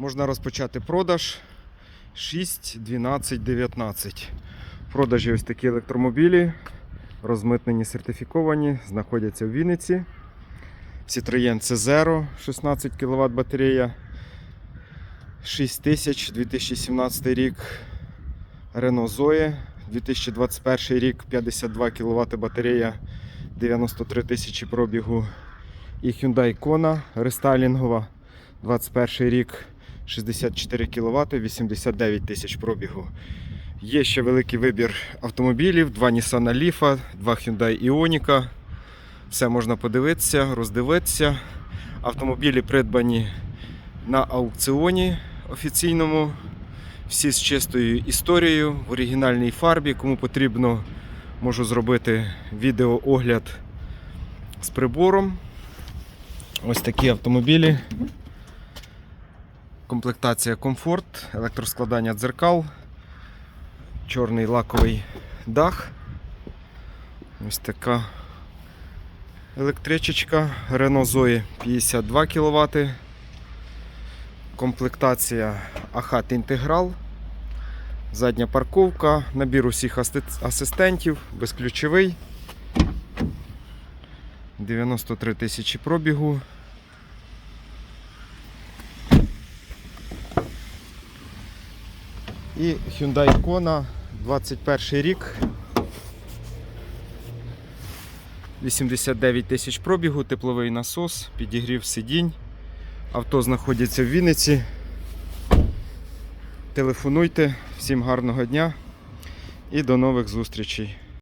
Можна розпочати продаж 6, 12, 19. Продажі ось такі електромобілі, розмитнені, сертифіковані, знаходяться в Вінниці. Citroën C0, 16 кВт батарея, 6000 2017 рік. Renault Zoe 2021 рік, 52 кВт батарея, 93 тисячі пробігу. І Hyundai Kona рестайлінгова, 21 рік, 64 кВт, 89 тисяч пробігу. Є ще великий вибір автомобілів, два Nissan Leaf, два Hyundai Ioniq. Все можна подивитися, роздивитися. Автомобілі придбані на аукціоні офіційному. Всі з чистою історією в оригінальній фарбі. Кому потрібно, можу зробити відеоогляд з прибором. Ось такі автомобілі. Комплектація комфорт, електроскладання дзеркал, чорний лаковий дах. Ось така електричечка Renault Zoe 52 кВт. Комплектація Ахат Інтеграл. Задня парковка, набір усіх асистентів, безключовий. 93 тисячі пробігу. І Hyundai Kona 21 рік. 89 тисяч пробігу, тепловий насос, підігрів сидінь. Авто знаходиться в Вінниці. Телефонуйте, всім гарного дня і до нових зустрічей.